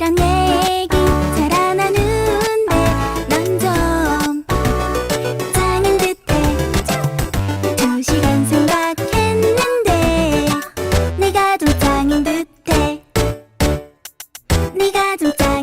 이런 얘기 잘 안 하는데 넌 좀 짱인 듯해 두 시간 생각했는데 네가 좀 짱인 듯해 네가 좀 짱.